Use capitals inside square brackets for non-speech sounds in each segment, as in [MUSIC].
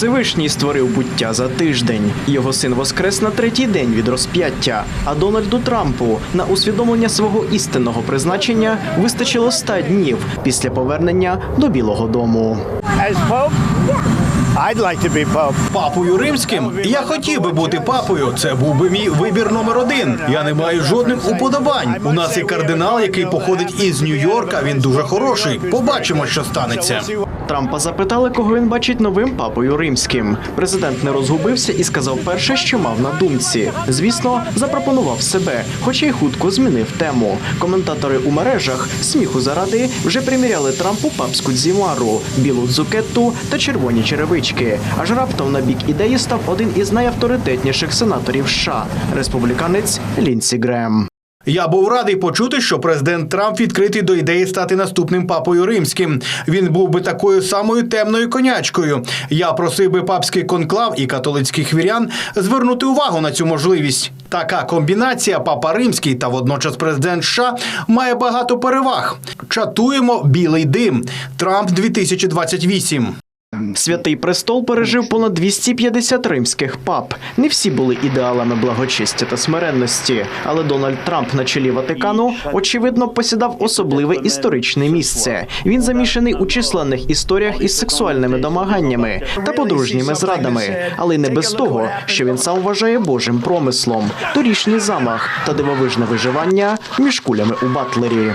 Всевишній створив буття за тиждень. Його син воскрес на третій день від розп'яття. А Дональду Трампу на усвідомлення свого істинного призначення вистачило ста днів після повернення до Білого Дому. As Pope? I'd like to be Pope. Папою римським я хотів би бути папою. Це був би мій вибір номер один. Я не маю жодних уподобань. У нас є кардинал, який походить із Нью-Йорка. Він дуже хороший. Побачимо, що станеться. Трампа запитали, кого він бачить новим папою римським. Президент не розгубився і сказав перше, що мав на думці. Звісно, запропонував себе, хоча й хутко змінив тему. Коментатори у мережах сміху заради вже приміряли Трампу папську дзімару, білу дзукетту та червоні черевички. Аж раптом на бік ідеї став один із найавторитетніших сенаторів США – республіканець Лінсі Грем. Я був радий почути, що президент Трамп відкритий до ідеї стати наступним папою римським. Він був би такою самою темною конячкою. Я просив би папський конклав і католицьких вірян звернути увагу на цю можливість. Така комбінація папа римський та водночас президент США має багато переваг. Чатуємо білий дим. Трамп 2028. Святий престол пережив понад 250 римських пап. Не всі були ідеалами благочестя та смиренності, але Дональд Трамп на чолі Ватикану очевидно посідав особливе історичне місце. Він замішаний у численних історіях із сексуальними домаганнями та подружніми зрадами, але й не без того, що він сам вважає Божим промислом, торішній замах та дивовижне виживання між кулями у Батлері.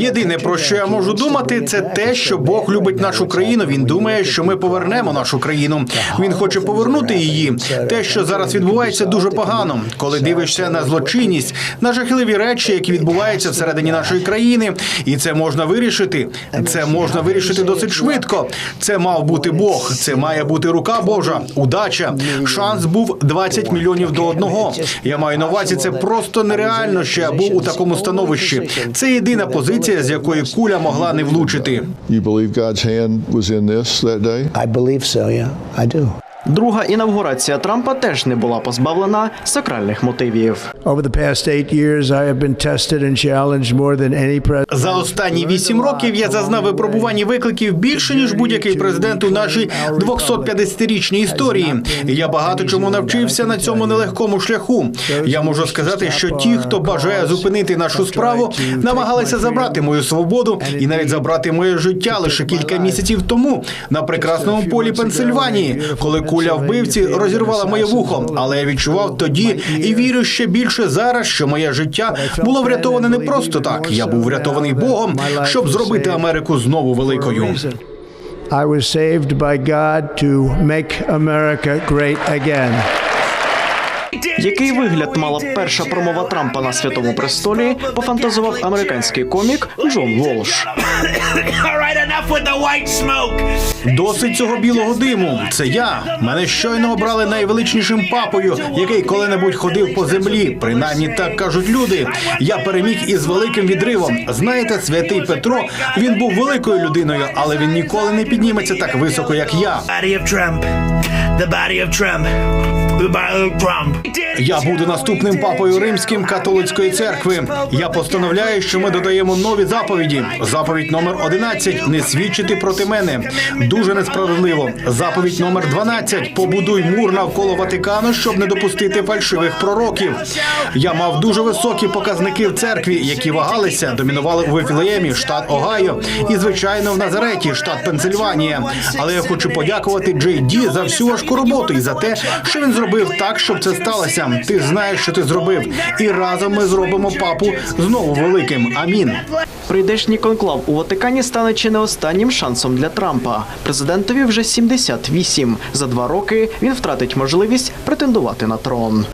Єдине про що я можу думати, це те, що Бог любить нашу країну. Він думає, що ми повернемо нашу країну. Він хоче повернути її. Те, що зараз відбувається, дуже погано. Коли дивишся на злочинність, на жахливі речі, які відбуваються всередині нашої країни, і це можна вирішити. Це можна вирішити досить швидко. Це мав бути Бог. Це має бути рука Божа. Удача. Шанс був 20 мільйонів до одного. Я маю на увазі, це просто нереально, що я був у такому становищі. Це єдина позиція, з якої куля могла не влучити. You believe God's hand was in this that day? I believe so, yeah, I do. Друга інавгурація Трампа теж не була позбавлена сакральних мотивів. За останні вісім років я зазнав випробувань і викликів більше ніж будь-який президент у нашій 250-річній історії. Я багато чому навчився на цьому нелегкому шляху. Я можу сказати, що ті, хто бажає зупинити нашу справу, намагалися забрати мою свободу і навіть забрати моє життя лише кілька місяців тому на прекрасному полі Пенсильванії, коли куля вбивці розірвала моє вухо. Але я відчував тоді і вірю ще більше зараз, що моє життя було врятоване не просто так. Я був врятований Богом, щоб зробити Америку знову великою. I was saved by God to make America great again. Який вигляд мала перша промова Трампа на святому престолі, пофантазував американський комік Джон Волш. Досить цього білого диму. Це я. Мене щойно обрали найвеличнішим папою, який коли-небудь ходив по землі. Принаймні так кажуть люди. Я переміг із великим відривом. Знаєте, святий Петро, він був великою людиною, але він ніколи не підніметься так високо, як я. Body of Trump. The body of Trump. Я буду наступним папою римським католицької церкви. Я постановляю, що ми додаємо нові заповіді. Заповідь номер 11 – не свідчити проти мене. Дуже несправедливо. Заповідь номер 12 – побудуй мур навколо Ватикану, щоб не допустити фальшивих пророків. Я мав дуже високі показники в церкві, які вагалися, домінували у Вифлеємі, штат Огайо, і звичайно в Назареті, штат Пенсильванія. Але я хочу подякувати Джей Ді за всю важку роботу і за те, що він зробив так, щоб це сталося. Ти знаєш, що ти зробив, і разом ми зробимо папу знову великим. Амін. Прийдешній конклав у Ватикані стане чи не останнім шансом для Трампа. Президентові вже 78. За два роки він втратить можливість претендувати на трон.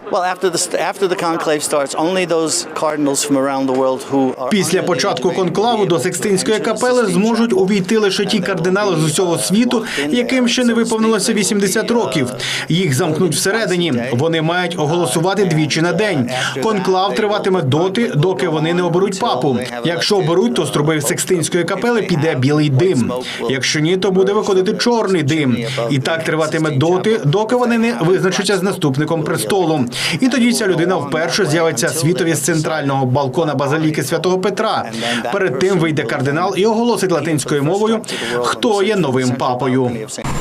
Після початку конклаву до Секстинської капели зможуть увійти лише ті кардинали з усього світу, яким ще не виповнилося 80 років. Їх замкнуть всередині. Вони мають оголосити голосувати двічі на день. Конклав триватиме доти, доки вони не оберуть папу. Якщо оберуть, то з труби Секстинської капели піде білий дим. Якщо ні, то буде виходити чорний дим. І так триватиме доти, доки вони не визначаться з наступником престолу. І тоді ця людина вперше з'явиться світові з центрального балкона базиліки святого Петра. Перед тим вийде кардинал і оголосить латинською мовою, хто є новим папою.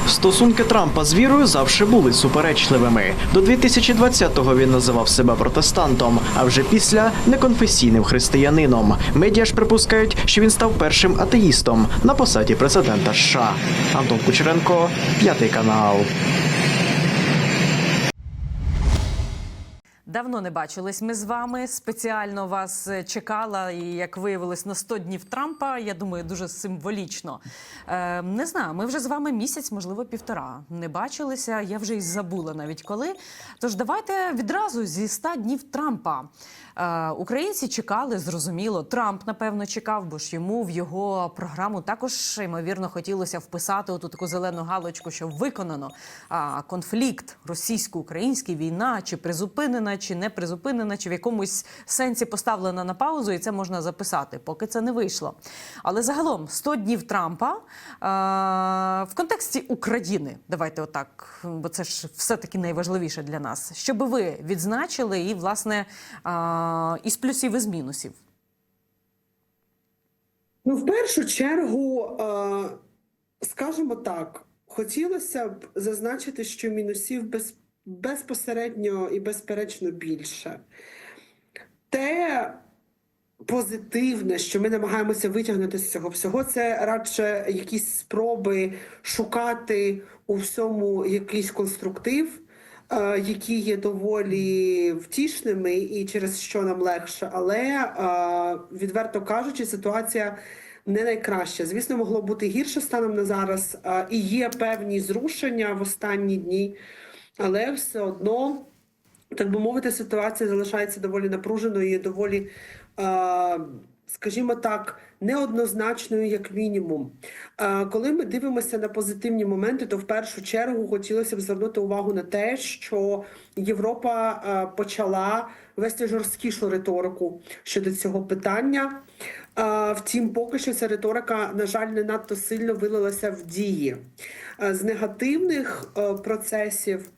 Стосунки Трампа з вірою завжди були суперечливими. До 2020-го він називав себе протестантом, а вже після неконфесійним християнином. Медіа ж припускають, що він став першим атеїстом на посаді президента США. Антон Кучеренко, п'ятий канал. Давно не бачились ми з вами. Спеціально вас е, чекала, і як виявилось, на 100 днів Трампа. Я думаю, дуже символічно. Е, не знаю, ми вже з вами місяць, можливо, півтора. Не бачилися. Я вже і забула навіть коли. Тож давайте відразу зі 100 днів Трампа. Е, українці чекали, зрозуміло. Трамп, напевно, чекав, бо ж йому в його програму також ймовірно хотілося вписати оту таку зелену галочку, що виконано конфлікт російсько-український, війна чи призупинена, чи не призупинена, чи в якомусь сенсі поставлена на паузу, і це можна записати, поки це не вийшло. Але загалом 100 днів Трампа а, в контексті України, давайте отак, бо це ж все таки найважливіше для нас. Що би ви відзначили, і власне а, із плюсів і з мінусів. Ну, в першу чергу, е, скажімо так, хотілося б зазначити, що мінусів без, безпосередньо і безперечно більше. Те позитивне, що ми намагаємося витягнути з цього всього, це радше якісь спроби шукати у всьому якийсь конструктив. Е, Які є доволі втішними і через що нам легше, але е, відверто кажучи, ситуація не найкраща. Звісно, могло бути гірше станом на зараз, е, і є певні зрушення в останні дні, але все одно так би мовити, ситуація залишається доволі напруженою і доволі, скажімо так, неоднозначною, як мінімум. Е, коли ми дивимося на позитивні моменти, то в першу чергу хотілося б звернути увагу на те, що Європа е, почала вести жорсткішу риторику щодо цього питання. Е, Втім, поки що ця риторика, на жаль, не надто сильно вилилася в дії. З негативних процесів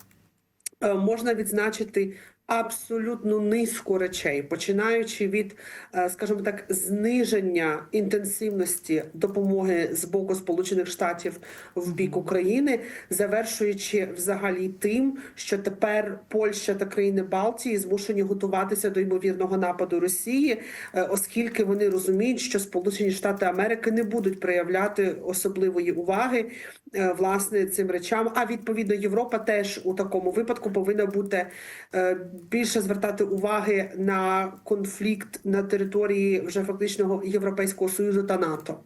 можна відзначити абсолютну низку речей, починаючи від, е, скажімо так, зниження інтенсивності допомоги з боку Сполучених Штатів в бік України, завершуючи взагалі тим, що тепер Польща та країни Балтії змушені готуватися до ймовірного нападу Росії, е, оскільки вони розуміють, що Сполучені Штати Америки не будуть проявляти особливої уваги власне цим речам. А відповідно Європа теж у такому випадку повинна бути е, більше звертати уваги на конфлікт на території вже фактичного Європейського союзу та НАТО.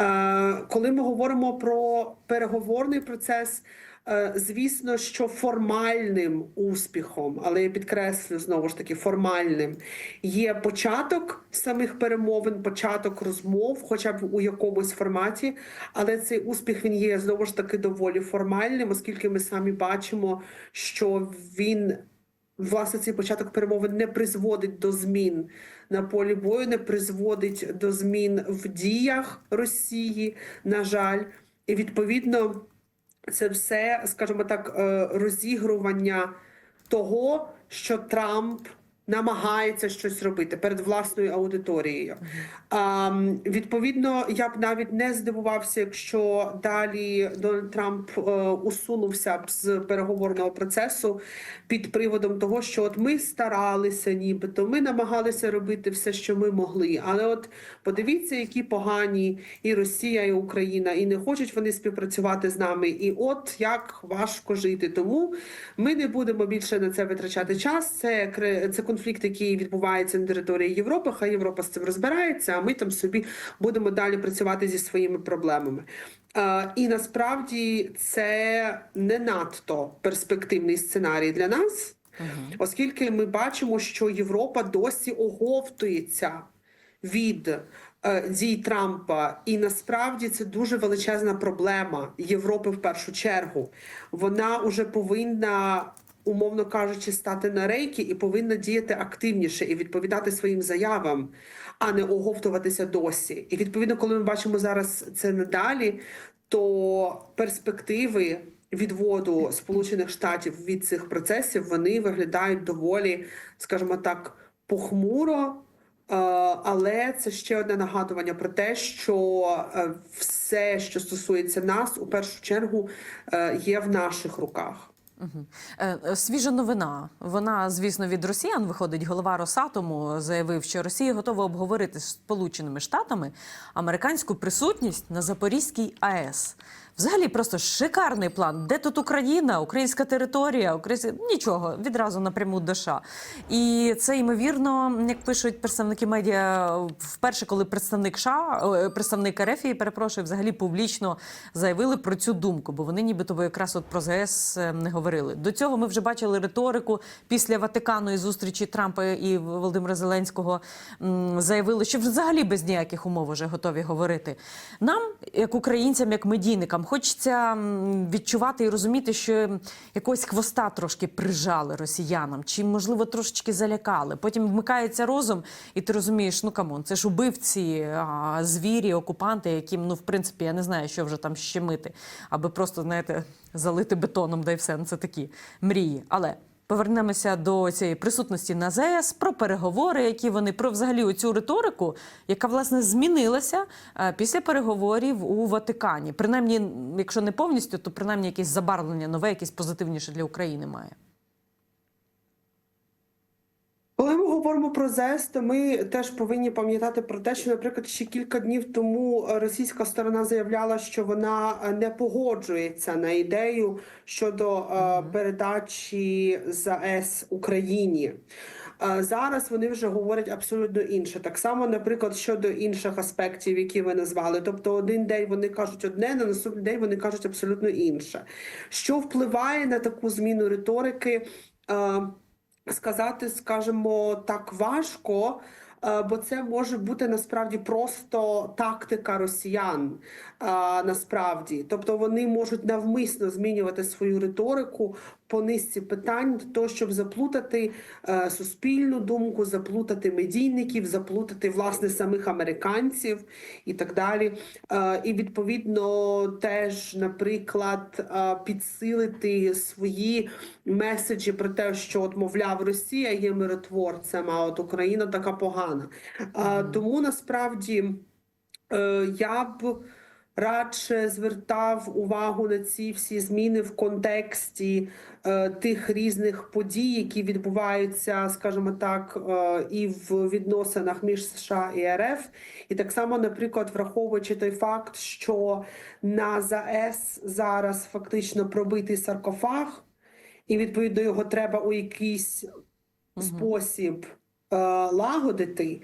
Е, Коли ми говоримо про переговорний процес. Е, Звісно, що формальним успіхом, але я підкреслю знову ж таки формальним є початок самих перемовин, початок розмов, хоча б у якомусь форматі. Але цей успіх він є знову ж таки доволі формальним, оскільки ми самі бачимо, що він власне цей початок перемовин не призводить до змін на полі бою, не призводить до змін в діях Росії, на жаль, і відповідно це все, скажімо так, е, розігрування того, що Трамп намагається щось робити перед власною аудиторією. А, відповідно, я б навіть не здивувався, якщо далі Дональд Трамп е, усунувся б з переговорного процесу під приводом того, що от ми старалися, нібито ми намагалися робити все, що ми могли. Але от подивіться, які погані і Росія, і Україна, і не хочуть вони співпрацювати з нами. І от як важко жити. Тому ми не будемо більше на це витрачати час. Це це конфлікт, який відбувається на території Європи. Хай Європа з цим розбирається, а ми там собі будемо далі працювати зі своїми проблемами. І насправді це не надто перспективний сценарій для нас, оскільки ми бачимо, що Європа досі оговтується від е, дій Трампа, і насправді це дуже величезна проблема Європи в першу чергу. Вона вже повинна умовно кажучи, стати на рейки і повинна діяти активніше і відповідати своїм заявам, а не оговтуватися досі. І відповідно, коли ми бачимо зараз це надалі, то перспективи відводу Сполучених Штатів від цих процесів вони виглядають доволі, скажімо так, похмуро. Е, Але це ще одне нагадування про те, що е, все, що стосується нас, у першу чергу е, є в наших руках. Е, Свіжа новина. Вона, звісно, від росіян виходить. Голова Росатому заявив, що Росія готова обговорити з Сполученими Штатами американську присутність на Запорізькій АЕС. Взагалі, просто шикарний план. Де тут Україна, українська територія, українська нічого відразу напряму до США. І це ймовірно, як пишуть представники медіа, вперше, коли представник США, е, представник РФ, перепрошую, взагалі публічно заявили про цю думку, бо вони нібито якраз от про ЗС е, не говорили. До цього ми вже бачили риторику після Ватикану і зустрічі Трампа і Володимира Зеленського. Заявили, що взагалі без ніяких умов вже готові говорити. Нам, як українцям, як медійникам, хочеться відчувати і розуміти, що якогось хвоста трошки прижали росіянам, чи можливо трошечки залякали. Потім вмикається розум, і ти розумієш, ну камон, це ж убивці, а, звірі, окупанти, яким, ну в принципі, я не знаю, що вже там щемити, аби просто знаєте, залити бетоном, да й все. Ну, це такі мрії. Але Повернемося до цієї присутності на ЗС, про переговори, які вони про взагалі цю риторику, яка власне змінилася е, після переговорів у Ватикані. Принаймні, якщо не повністю, то принаймні якесь забарвлення нове, якесь позитивніше для України має. Коли ми говоримо про ЗЕС, то ми теж повинні пам'ятати про те, що, наприклад, ще кілька днів тому російська сторона заявляла, що вона е, не погоджується на ідею щодо е, передачі ЗАЕС Україні. Е, Зараз вони вже говорять абсолютно інше. Так само, наприклад, щодо інших аспектів, які ви назвали. Тобто, один день вони кажуть одне, на наступний день вони кажуть абсолютно інше. Що впливає на таку зміну риторики? Сказати, скажімо, так важко, е, бо це може бути насправді просто тактика росіян. е, Насправді, тобто вони можуть навмисно змінювати свою риторику по низці питань, для того, щоб заплутати е, суспільну думку, заплутати медійників, заплутати власне самих американців і так далі. Е, і відповідно теж, наприклад, е, підсилити свої меседжі про те, що от, мовляв, Росія є миротворцем, а от Україна така погана. Е, тому насправді е, я б. Радше звертав увагу на ці всі зміни в контексті е, тих різних подій, які відбуваються, скажімо так, е, і в відносинах між США і РФ, і так само, наприклад, враховуючи той факт, що на ЗАЕС зараз фактично пробитий саркофаг, і відповідно його треба у якийсь спосіб е, лагодити.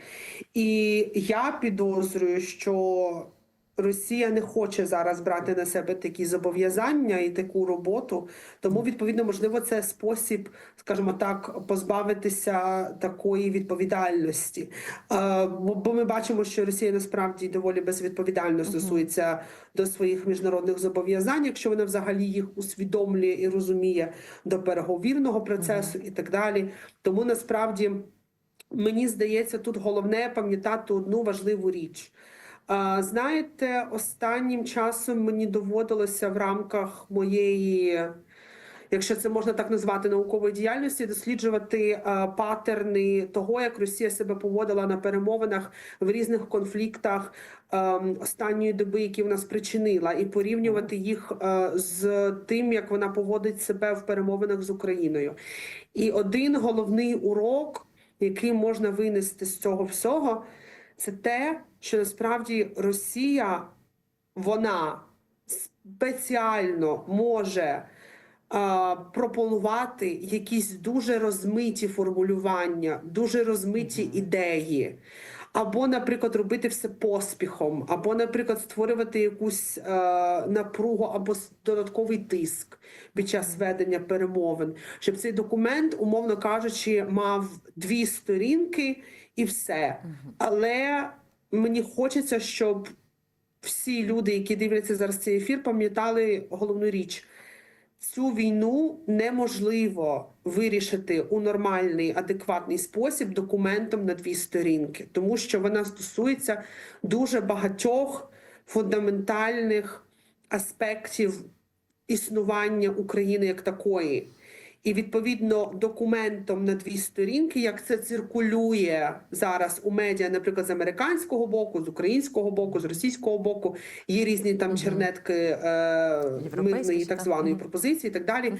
І я підозрюю, що Росія не хоче зараз брати на себе такі зобов'язання і таку роботу. Тому, відповідно, можливо, це спосіб, скажімо так, позбавитися такої відповідальності. Е, бо, бо ми бачимо, що Росія насправді доволі безвідповідально стосується до своїх міжнародних зобов'язань, якщо вона взагалі їх усвідомлює і розуміє до переговірного процесу і так далі. Тому насправді. Мені здається, тут головне пам'ятати одну важливу річ. Знаєте, останнім часом мені доводилося в рамках моєї, якщо це можна так назвати, наукової діяльності, досліджувати патерни того, як Росія себе поводила на перемовинах в різних конфліктах ем, останньої доби, які вона спричинила, і порівнювати їх е, з тим, як вона поводить себе в перемовинах з Україною. І один головний урок який можна винести з цього всього, це те, що насправді Росія вона спеціально може пропонувати якісь дуже розмиті формулювання, дуже розмиті ідеї. Або, наприклад, робити все поспіхом, або, наприклад, створювати якусь е, напругу або додатковий тиск під час ведення перемовин, щоб цей документ, умовно кажучи, мав дві сторінки і все. Але мені хочеться, щоб всі люди, які дивляться зараз цей ефір, пам'ятали головну річ. цю війну неможливо вирішити у нормальний адекватний спосіб документом на дві сторінки, тому що вона стосується дуже багатьох фундаментальних аспектів існування України як такої. І відповідно документом на дві сторінки, як це циркулює зараз у медіа, наприклад, з американського боку, з українського боку, з російського боку, є різні там чернетки е, чи так званої пропозиції, і так далі.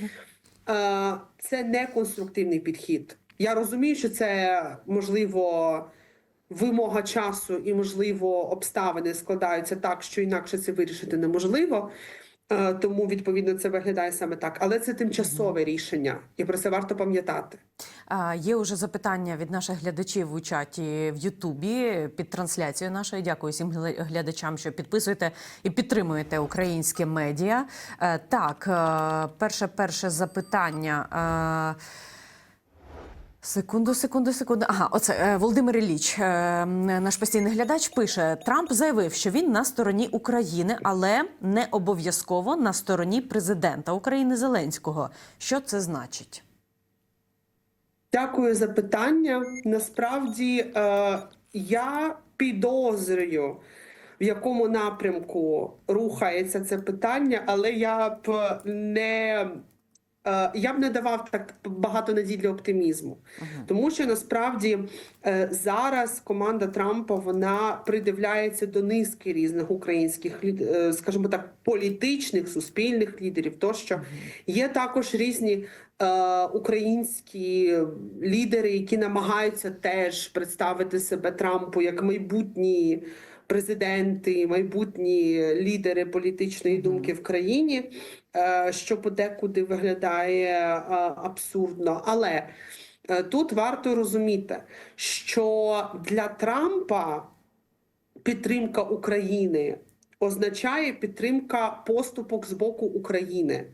Е, це не конструктивний підхід. Я розумію, що це можливо. Вимога часу і, можливо, обставини складаються так, що інакше це вирішити неможливо. Е, Тому відповідно це виглядає саме так. Але це тимчасове рішення, і про це варто пам'ятати. Є уже запитання від наших глядачів у чаті в Ютубі під трансляцією нашою. Дякую всім гля- глядачам, що підписуєте і підтримуєте українське медіа. Е, Так, е, перше перше запитання. Секунду, секунду, секунду. Ага, оце е, Володимир Ілліч, е, наш постійний глядач, пише: Трамп заявив, що він на стороні України, але не обов'язково на стороні президента України Зеленського. Що це значить? Дякую за питання. Насправді е, я підозрюю, в якому напрямку рухається це питання, але я б не. Е, Я б не давав так багато надій для оптимізму, тому що насправді е, зараз команда Трампа вона придивляється до низки різних українських е, скажімо так, політичних суспільних лідерів. Тощо є також різні українські лідери, які намагаються теж представити себе Трампу як майбутні президенти, майбутні лідери політичної думки в країні, е, що подекуди виглядає е, абсурдно. Але е, тут варто розуміти, що для Трампа підтримка України означає підтримка поступок з боку України.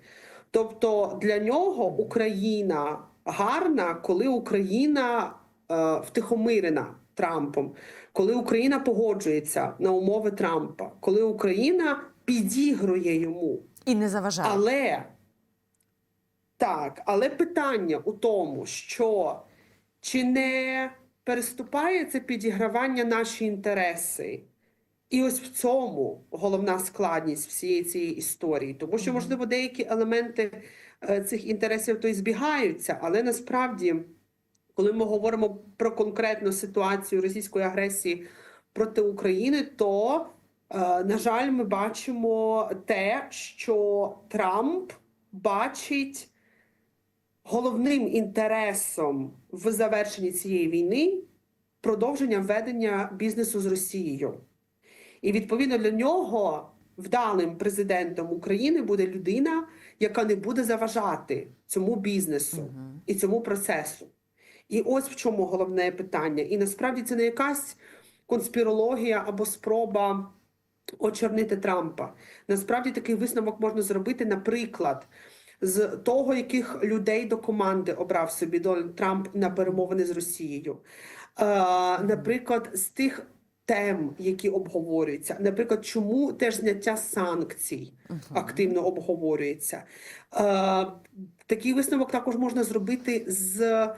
Тобто для нього Україна гарна, коли Україна е, втихомирена Трампом, коли Україна погоджується на умови Трампа, коли Україна підігрує йому. І не заважає. Але так, але питання у тому, що чи не переступає це підігравання наші інтереси? І ось в цьому головна складність всієї цієї історії, тому що, можливо, деякі елементи е, цих інтересів то й збігаються, але насправді, коли ми говоримо про конкретну ситуацію російської агресії проти України, то, е, на жаль, ми бачимо те, що Трамп бачить головним інтересом в завершенні цієї війни продовження ведення бізнесу з Росією. І відповідно для нього вдалим президентом України буде людина, яка не буде заважати цьому бізнесу і цьому процесу. І ось в чому головне питання. І насправді це не якась конспірологія або спроба очернити Трампа. Насправді такий висновок можна зробити, наприклад, з того, яких людей до команди обрав собі Дональд Трамп на перемовини з Росією. Е, наприклад, з тих тем, які обговорюються, наприклад, чому теж зняття санкцій активно обговорюється. Е, такий висновок також можна зробити з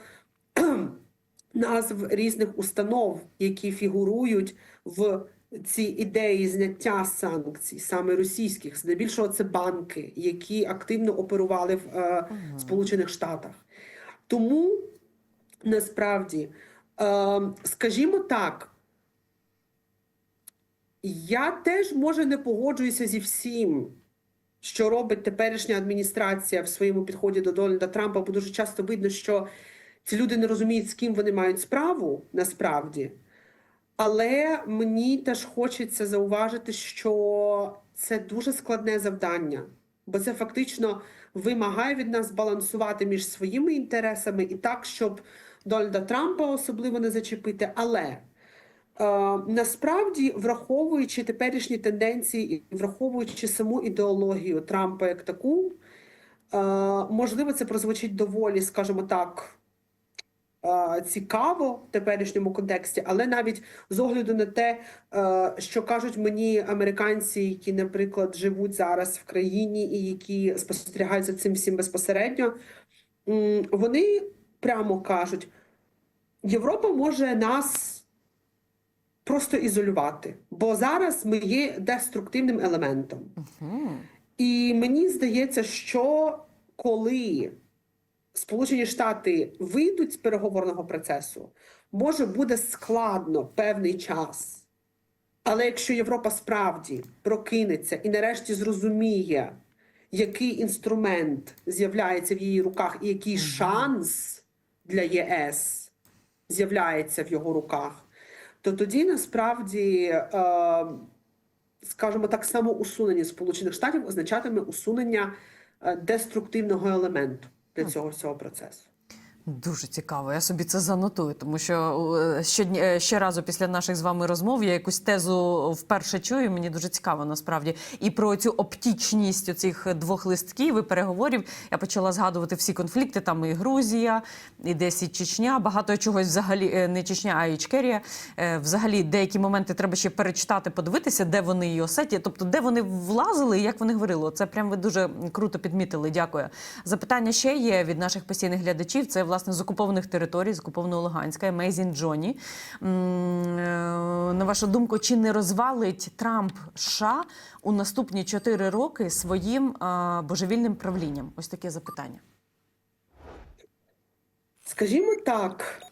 [CLEARS THROAT] назв різних установ, які фігурують в цій ідеї зняття санкцій, саме російських, здебільшого це банки, які активно оперували в е, Сполучених Штатах. Тому насправді, е, скажімо так, я теж може не погоджуюся зі всім, що робить теперішня адміністрація в своєму підході до Дональда Трампа, бо дуже часто видно, що ці люди не розуміють, з ким вони мають справу насправді. Але мені теж хочеться зауважити, що це дуже складне завдання, бо це фактично вимагає від нас балансувати між своїми інтересами і так, щоб Дональда Трампа особливо не зачепити. Але е, насправді, враховуючи теперішні тенденції і враховуючи саму ідеологію Трампа як таку, е, можливо, це прозвучить доволі, скажімо так, цікаво в теперішньому контексті, але навіть з огляду на те, е, що кажуть мені американці, які, наприклад, живуть зараз в країні і які спостерігають за цим всім безпосередньо, вони прямо кажуть: Європа може нас просто ізолювати, бо зараз ми є деструктивним елементом. І мені здається, що коли Сполучені Штати вийдуть з переговорного процесу, може буде складно певний час. Але якщо Європа справді прокинеться і нарешті зрозуміє, який інструмент з'являється в її руках, і який шанс для ЄС з'являється в його руках, то тоді насправді, е, скажімо так, само усунення Сполучених Штатів означатиме усунення е, деструктивного елементу для цього всього процесу. Дуже цікаво. Я собі це занотую, тому що е, щодня е, ще разу після наших з вами розмов я якусь тезу вперше чую. Мені дуже цікаво насправді. І про цю оптічність оцих двох листків і переговорів я почала згадувати всі конфлікти. Там і Грузія, і десь і Чечня. Багато чогось взагалі е, не Чечня, а Ічкерія. Взагалі, деякі моменти треба ще перечитати, подивитися, де вони і Осетія, тобто де вони влазили і як вони говорили. Це прям ви дуже круто підмітили. Дякую. Запитання ще є від наших постійних глядачів. Це власне з окупованих територій, з окупованого Луганська, Amazing Джоні. Е, На вашу думку, чи не розвалить Трамп США у наступні чотири роки своїм е, божевільним правлінням? Ось таке запитання. Скажімо так,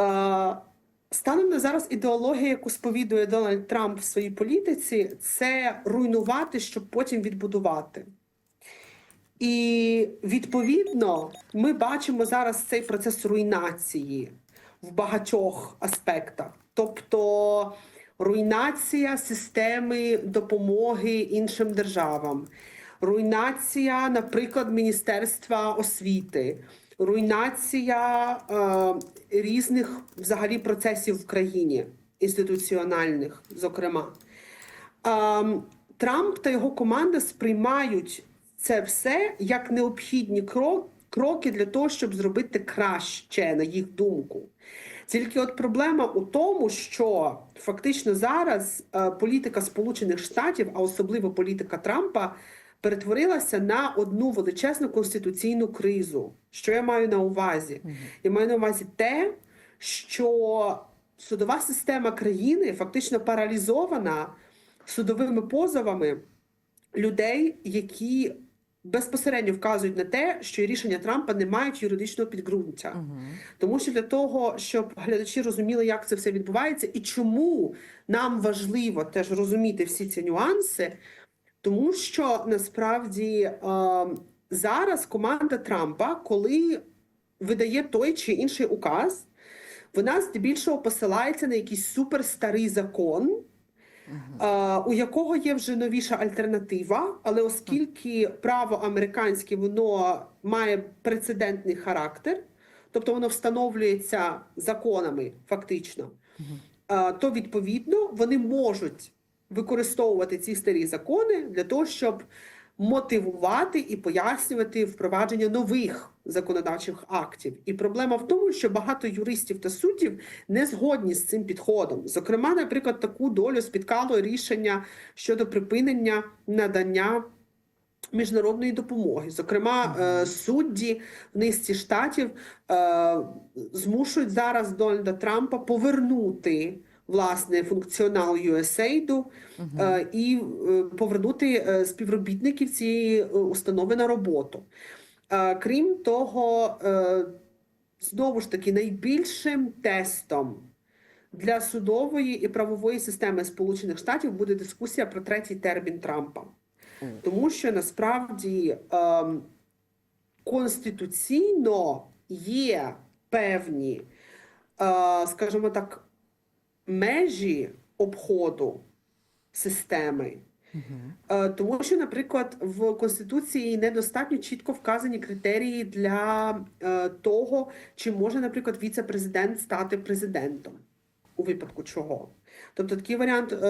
е, станом на зараз ідеологія, яку сповідує Дональд Трамп в своїй політиці, це руйнувати, щоб потім відбудувати. І відповідно ми бачимо зараз цей процес руйнації в багатьох аспектах. Тобто руйнація системи допомоги іншим державам, руйнація, наприклад, Міністерства освіти, руйнація е, різних взагалі процесів в країні, інституціональних, зокрема. Ем, Трамп та його команда сприймають це все як необхідні крок, кроки для того, щоб зробити краще, на їх думку. Тільки от проблема у тому, що фактично зараз е, політика Сполучених Штатів, а особливо політика Трампа, перетворилася на одну величезну конституційну кризу. Що я маю на увазі? Я маю на увазі те, що судова система країни фактично паралізована судовими позовами людей, які безпосередньо вказують на те, що рішення Трампа не мають юридичного підґрунтя. Тому що для того, щоб глядачі розуміли, як це все відбувається, і чому нам важливо теж розуміти всі ці нюанси, тому що насправді е, зараз команда Трампа, коли видає той чи інший указ, вона здебільшого посилається на якийсь суперстарий закон. Е, У якого є вже новіша альтернатива, але оскільки право американське воно має прецедентний характер, тобто воно встановлюється законами фактично, е, то відповідно вони можуть використовувати ці старі закони для того, щоб мотивувати і пояснювати впровадження нових законодавчих актів. І проблема в тому, що багато юристів та суддів не згодні з цим підходом. Зокрема, наприклад, таку долю спіткало рішення щодо припинення надання. Міжнародної допомоги, зокрема, е, судді в низці штатів е, змушують зараз Дональда Трампа повернути власне функціонал USAID е, і е, повернути е, співробітників цієї установи на роботу. Крім того, знову ж таки, найбільшим тестом для судової і правової системи Сполучених Штатів буде дискусія про третій термін Трампа. Тому що насправді конституційно є певні, скажімо так, межі обходу системи. Е, Тому що, наприклад, в Конституції недостатньо чітко вказані критерії для е, того, чи може, наприклад, віце-президент стати президентом, у випадку чого. Тобто такий варіант е,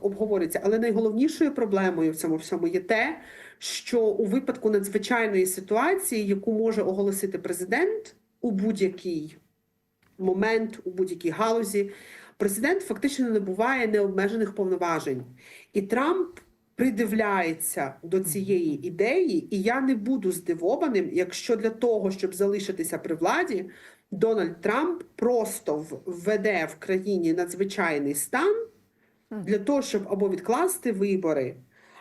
обговорюється. Але найголовнішою проблемою в цьому всьому є те, що у випадку надзвичайної ситуації, яку може оголосити президент у будь-який момент у будь-якій галузі, президент фактично не набуває необмежених повноважень. І Трамп придивляється до цієї ідеї, і я не буду здивованим, якщо для того, щоб залишитися при владі, Дональд Трамп просто введе в країні надзвичайний стан для того, щоб або відкласти вибори,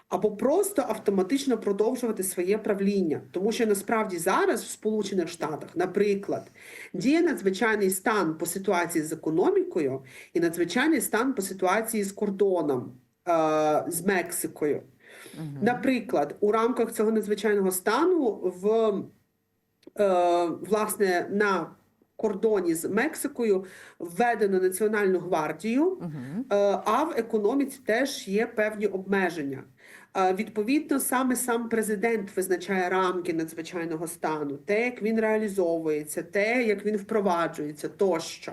або просто автоматично продовжувати своє правління. Тому що насправді зараз в Сполучених Штатах, наприклад, діє надзвичайний стан по ситуації з економікою і надзвичайний стан по ситуації з кордоном е- з Мексикою. Наприклад, у рамках цього надзвичайного стану в е, власне на кордоні з Мексикою введено Національну гвардію, е, а в економіці теж є певні обмеження. Відповідно, саме сам президент визначає рамки надзвичайного стану, те, як він реалізовується, те, як він впроваджується, тощо.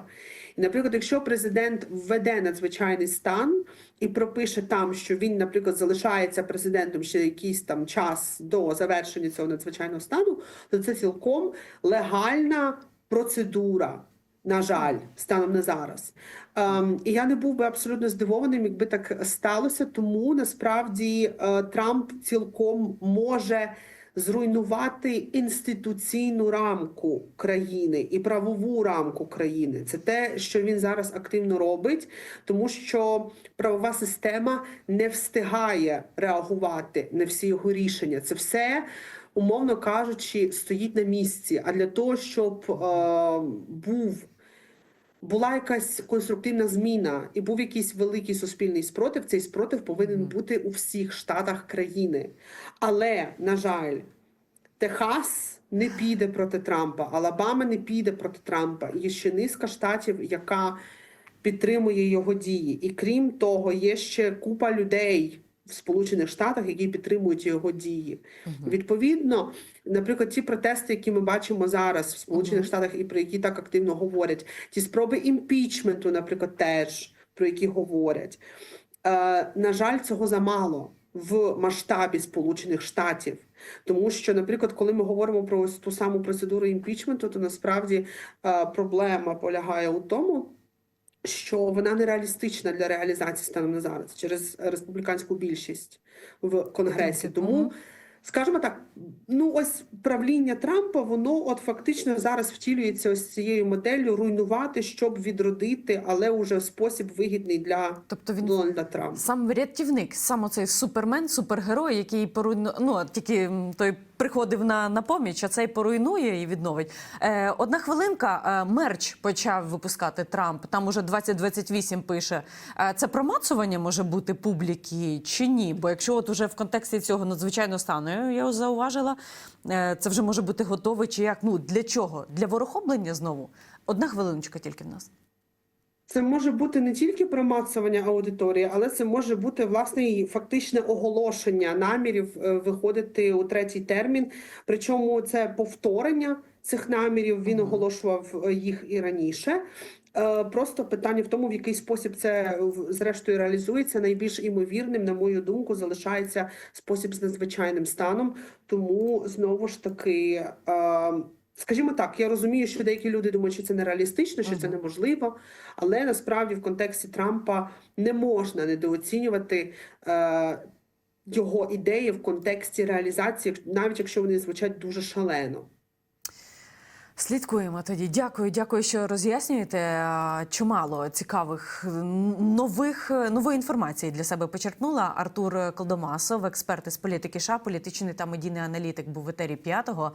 І, наприклад, якщо президент введе надзвичайний стан і пропише там, що він, наприклад, залишається президентом ще якийсь там час до завершення цього надзвичайного стану, то це цілком легальна процедура. На жаль, станом на зараз. Ем, і я не був би абсолютно здивованим, якби так сталося. Тому насправді е, Трамп цілком може зруйнувати інституційну рамку країни і правову рамку країни. Це те, що він зараз активно робить, тому що правова система не встигає реагувати на всі його рішення. Це все. Умовно кажучи, стоїть на місці. А для того, щоб е, був була якась конструктивна зміна і був якийсь великий суспільний спротив, цей спротив повинен бути у всіх штатах країни. Але, на жаль, Техас не піде проти Трампа, Алабама не піде проти Трампа. Є ще низка штатів, яка підтримує його дії. І крім того, є ще купа людей в Сполучених Штатах, які підтримують його дії. Відповідно, наприклад, ті протести, які ми бачимо зараз в Сполучених Штатах, і про які так активно говорять, ті спроби імпічменту, наприклад, теж про які говорять. Е, на жаль, цього замало в масштабі Сполучених Штатів. Тому що, наприклад, коли ми говоримо про ось ту саму процедуру імпічменту, то насправді е, проблема полягає у тому, що вона нереалістична для реалізації станом на зараз через республіканську більшість в Конгресі. Тому, скажімо так, ну ось правління Трампа, воно от фактично зараз втілюється ось цією моделлю руйнувати, щоб відродити, але уже в спосіб вигідний для Тобто він Дональда Трампа. Сам рятівник, сам оцей супермен, супергерой, який поруйну... ну, тільки той приходив на, на поміч, а цей поруйнує і відновить. Е, одна хвилинка. Е, мерч почав випускати Трамп. Там уже 2028 пише. Е, це промацування може бути публіки чи ні? Бо якщо от уже в контексті цього надзвичайного стану, я зауважила, е, це вже може бути готове чи як? Ну для чого? Для ворохоблення знову? Одна хвилиночка тільки в нас. Це може бути не тільки промацування аудиторії, але це може бути власне і фактичне оголошення намірів е, виходити у третій термін. Причому це повторення цих намірів. Він оголошував е, їх і раніше. Е, Просто питання в тому, в який спосіб це зрештою реалізується. Найбільш імовірним, на мою думку, залишається спосіб з надзвичайним станом. Тому знову ж таки. Е, Скажімо так, я розумію, що деякі люди думають, що це нереалістично, що це неможливо, але насправді в контексті Трампа не можна недооцінювати е, його ідеї в контексті реалізації, навіть якщо вони звучать дуже шалено. Слідкуємо тоді. Дякую, дякую, що роз'яснюєте. Чимало цікавих нових нової інформації для себе почерпнула. Артур Колдомасов, експерт із політики США, політичний та медійний аналітик, був в етері п'ятого.